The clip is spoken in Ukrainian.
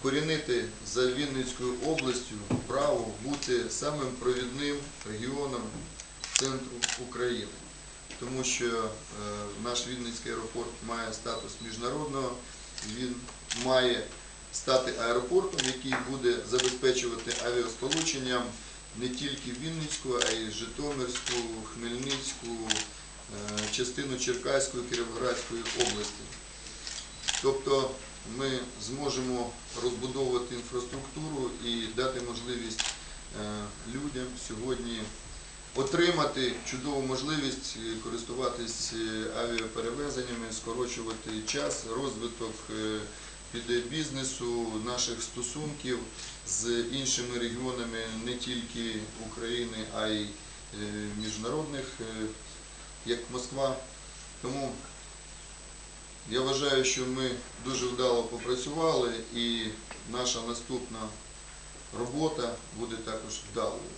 вкорінити за Вінницькою областю право бути самим провідним регіоном центру України. Тому що е, наш Вінницький аеропорт має статус міжнародного, він має стати аеропортом, який буде забезпечувати авіасполученням не тільки Вінницьку, а й Житомирську, Хмельницьку, е, частину Черкаської, Кіровоградської області. Тобто ми зможемо розбудовувати інфраструктуру і дати можливість е, людям сьогодні отримати чудову можливість е, користуватись е, авіаперевезеннями, скорочувати час, розвиток піде бізнесу, наших стосунків з іншими регіонами не тільки України, а й міжнародних, як Москва. Тому я вважаю, що ми дуже вдало попрацювали і наша наступна робота буде також вдалою.